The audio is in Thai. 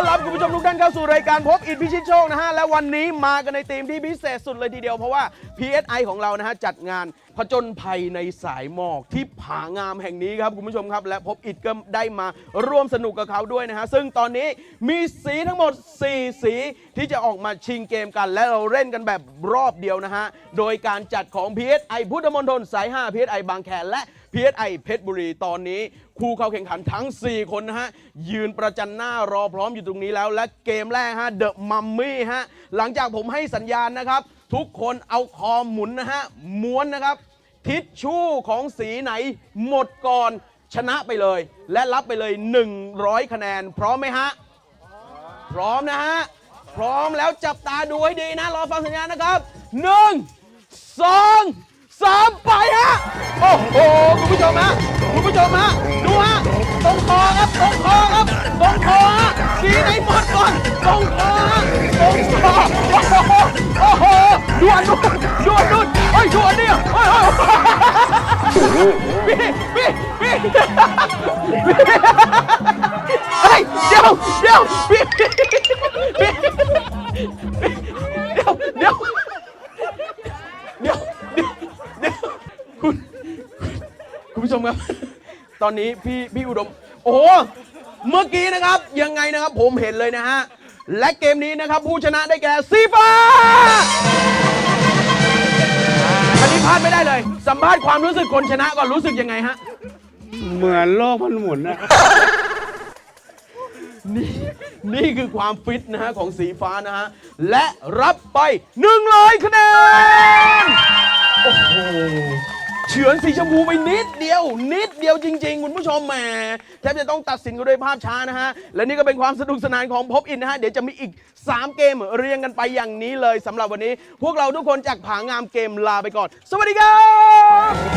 อนรับคุณผู้ชิตโชคนะฮะ และวันนี้มากันในธีมที่พิเศษสุดเลยทีเดียวเพราะว่า PSI ของเรานะฮะ จัดงานผจญภัยในสายหมอกที่ผางามแห่งนี้ครับคุณผู้ชมครับ และพบอิดก็ได้มาร่วมสนุกกับเขาด้วยนะฮะ ซึ่งตอนนี้มีสีทั้งหมด 4 สีที่จะออกมาชิงเกมกัน และเราเล่นกันแบบรอบเดียวนะฮะ โดยการจัดของ PSI พุทธมณฑลสาย 5 PSI บางแคและ PSI เพชรบุรีตอนนี้คู่เข้าแข่งขันทั้ง 4 คนนะฮะ ยืนประจันหน้ารอพร้อมอยู่ตรงนี้แล้ว และเกมแรกฮะเดอะมัมมี่ฮะ หลังจากผมให้สัญญาณนะครับ ทุกคนเอาคอหมุนนะฮะ ม้วนนะครับ ทิชชู่ของสีไหนหมดก่อนชนะไปเลย และรับไปเลย 100 คะแนน พร้อมไหมฮะ พร้อมนะฮะ พร้อมแล้วจับตาดูให้ดีนะ รอฟังสัญญาณนะครับ 1 2 ชมฮะดูฮะตรงคอครับตรงคอครับตรงคอฮะสีไหนหมดก่อนตรงคอฮะตรงคอโอ้โหโอ้โหดูอันนู้นดูอันนู้นเฮ้ยดูอันนี้เฮ้ยเฮ้ยพี่พี่พี่เฮ้ยเดี๋ยวเดี๋ยวพี่พี่พี่เดี๋ยวเดี๋ยวเดี๋ยวเดี๋ยวเดี๋ยวคุณคุณผู้ชมครับ ตอนนี้พี่พี่อุดม โอ้โหเมื่อกี้นะครับยังไงนะครับผมเห็นเลยนะฮะและเกมนี้นะครับผู้ชนะได้แก่สีฟ้าอันนี้พลาดไม่ได้เลย สัมภาษณ์ความรู้สึกคนชนะก่อนรู้สึกยังไงฮะเหมือนโลกมันหมุนนะนี่นี่คือความฟิตนะฮะของสีฟ้านะฮะและรับไป100คะแนนโอ้โห เฉือนสีชมพูไปนิดเดียว นิดเดียวจริง ๆ คุณผู้ชมแหมแทบจะต้องตัดสินกันด้วยภาพช้านะฮะ และนี่ก็เป็นความสนุกสนานของพบอินนะฮะ เดี๋ยวจะมีอีก 3 เกมเรียงกันไปอย่างนี้เลยสำหรับวันนี้ พวกเราทุกคนจากผางามเกมลาไปก่อน สวัสดีครับ